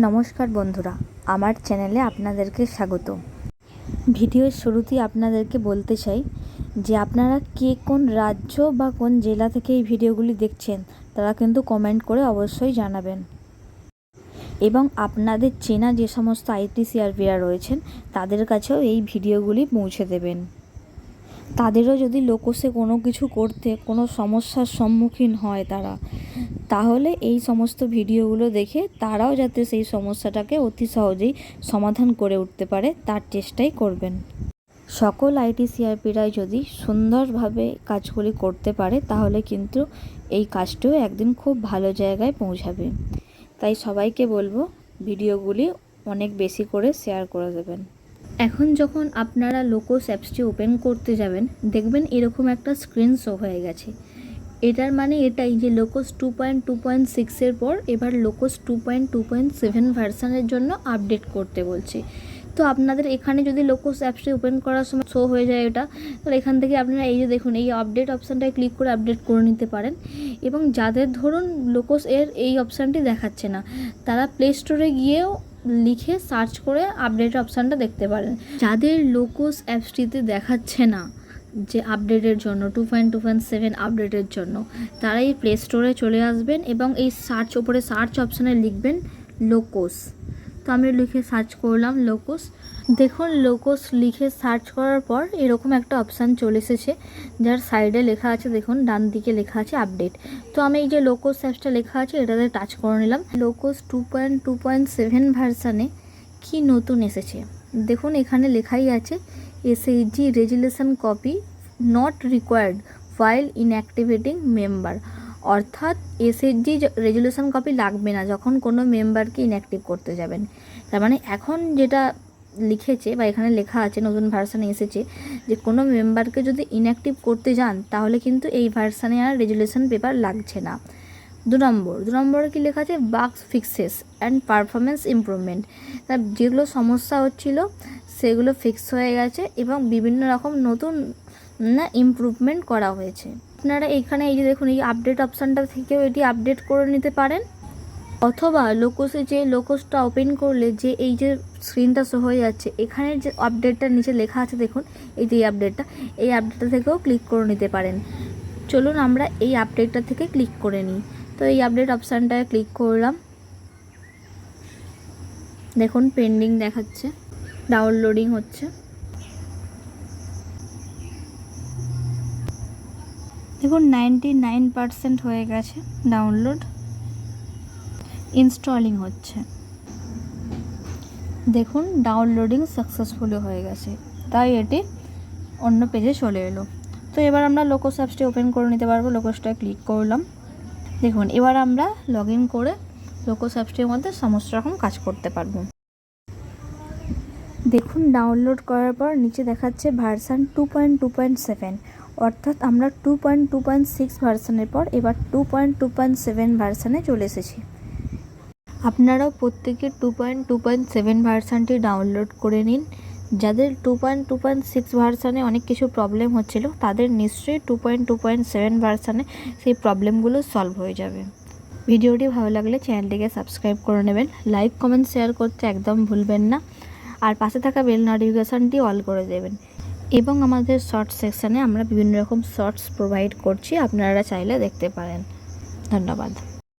নমস্কার বন্ধুরা, আমার চ্যানেলে আপনাদেরকে স্বাগত। ভিডিওর শুরুতেই আপনাদেরকে বলতে চাই যে আপনারা কে কোন রাজ্য বা কোন জেলা থেকে এই ভিডিওগুলি দেখছেন, তারা কিন্তু কমেন্ট করে অবশ্যই জানাবেন। এবং আপনাদের চেনা যে সমস্ত আইটি সিআরপিরা রয়েছেন, তাদের কাছেও এই ভিডিওগুলি পৌঁছে দেবেন। তাদেরও যদি লোকসে কোনো কিছু করতে কোনো সমস্যার সম্মুখীন হয় তারা, তাহলে এই সমস্ত ভিডিওগুলো দেখে তারাও যাতে সেই সমস্যাটাকে অতি সহজেই সমাধান করে উঠতে পারে, তার চেষ্টাই করবেন। সকল আইটি সিআরপিরাই যদি সুন্দরভাবে কাজগুলি করতে পারে, তাহলে কিন্তু এই কাজটিও একদিন খুব ভালো জায়গায় পৌঁছাবে। তাই সবাইকে বলব, ভিডিওগুলি অনেক বেশি করে শেয়ার করে দেবেন। এখন যখন আপনারা লোকোস অ্যাপসটি ওপেন করতে যাবেন, দেখবেন এরকম একটা স্ক্রিন শো হয়ে গেছে। এটার মানে এটাই যে LokOS two point two point সিক্সের পর এবার LokOS two point two point seven ভার্সানের জন্য আপডেট করতে বলছে। তো আপনাদের এখানে যদি লোকোস অ্যাপসটি ওপেন করার সময় শো হয়ে যায় এটা, তাহলে এখান থেকে আপনারা এই যে দেখুন, এই আপডেট অপশানটায় ক্লিক করে আপডেট করে নিতে পারেন। এবং যাদের ধরুন লোকোস এর এই অপশানটি দেখাচ্ছে না, তারা প্লে স্টোরে গিয়েও লিখে সার্চ করে আপডেট অপশানটা দেখতে পারেন। যাদের লোকোস অ্যাপসটিতে দেখাচ্ছে না যে আপডেটের জন্য two point two point seven আপডেটের জন্য, তারা এই প্লে স্টোরে চলে আসবেন এবং এই সার্চ ওপরে সার্চ অপশানে লিখবেন লোকোস তো আমি লিখে সার্চ করলাম লোকোস দেখুন লোকোস লিখে সার্চ করার পর এরকম একটা অপশান চলে এসেছে, যার সাইডে লেখা আছে, দেখুন, ডান দিকে লেখা আছে আপডেট তো আমি এই যে লোকোস অ্যাপসটা লেখা আছে, এটাতে টাচ করে নিলাম। Lokos two point two point seven ভার্সানে কী নতুন এসেছে? দেখুন, এখানে লেখাই আছে SHG resolution copy not required file inactivating member অর্থাৎ এসএইচজি রেজুলেশন কপি লাগবে না যখন কোনো মেম্বারকে ইনঅ্যাক্টিভ করতে যাবেন। তার মানে এখন যেটা লিখেছে বা এখানে লেখা আছে নতুন ভার্সানে এসেছে যে কোনো মেম্বারকে যদি ইনঅ্যাক্টিভ করতে যান, তাহলে কিন্তু এই ভার্সানে আর রেজুলেশন পেপার লাগছে না। দু নম্বর, দু নম্বরে কী লেখা আছে? বাক্স ফিক্সেস অ্যান্ড পারফরমেন্স ইমপ্রুভমেন্ট তা যেগুলো সমস্যা হচ্ছিল, সেগুলো ফিক্স হয়ে গেছে এবং বিভিন্ন রকম নতুন, না ইমপ্রুভমেন্ট করা হয়েছে। আপনারা এখানে এই যে দেখুন, এই আপডেট অপশানটা থেকেও এটি আপডেট করে নিতে পারেন। অথবা লোকোসে যে লোকোসটা ওপেন করলে যে এই যে স্ক্রিনটা শো হয়ে যাচ্ছে, এখানে যে আপডেটটার নিচে লেখা আছে দেখুন, এই যে আপডেটটা এই আপডেটটা থেকেও ক্লিক করে নিতে পারেন। চলুন আমরা এই আপডেটটা থেকে ক্লিক করে নিই। তো এই আপডেট অপশানটায় ক্লিক করলাম। দেখুন পেন্ডিং দেখাচ্ছে ডাউনলোডিং হচ্ছে। দেখুন নাইনটি নাইন পারসেন্ট হয়ে গেছে ডাউনলোড ইনস্টলিং হচ্ছে। দেখুন ডাউনলোডিং সাকসেসফুলি হয়ে গেছে। তাই এটি অন্য পেজে চলে এলো। তো এবার আমরা লোকোস অ্যাপসটি ওপেন করে নিতে পারব। লোকোসটা ক্লিক করলাম। দেখুন, এবার আমরা লগ করে লোকোস অ্যাপসটির মধ্যে সমস্ত রকম কাজ করতে পারব। দেখুন ডাউনলোড করার পর নিচে দেখাচ্ছে version two point two point seven অর্থাৎ আমরা two point two point six ভার্সানের পর এবার two point two point seven ভার্সানে চলে এসেছি আপনারাও প্রত্যেকে two point two point seven ভার্সানটি download করে নিন যাদের two point two point six ভার্সানে অনেক কিছু প্রবলেম হচ্ছিল তাদের নিশ্চয়ই two point two point seven ভার্সানে সেই প্রবলেমগুলো সলভ হয়ে যাবে ভিডিওটি ভালো লাগলে চ্যানেলটিকে সাবস্ক্রাইব করে নেবেন লাইক কমেন্ট শেয়ার করতে একদম ভুলবেন না আর পাশে থাকা বেল নোটিফিকেশানটি অল করে দেবেন। এবং আমাদের শর্টস সেকশানে আমরা বিভিন্ন রকম শর্টস প্রোভাইড করছি, আপনারা চাইলে দেখতে পারেন। ধন্যবাদ।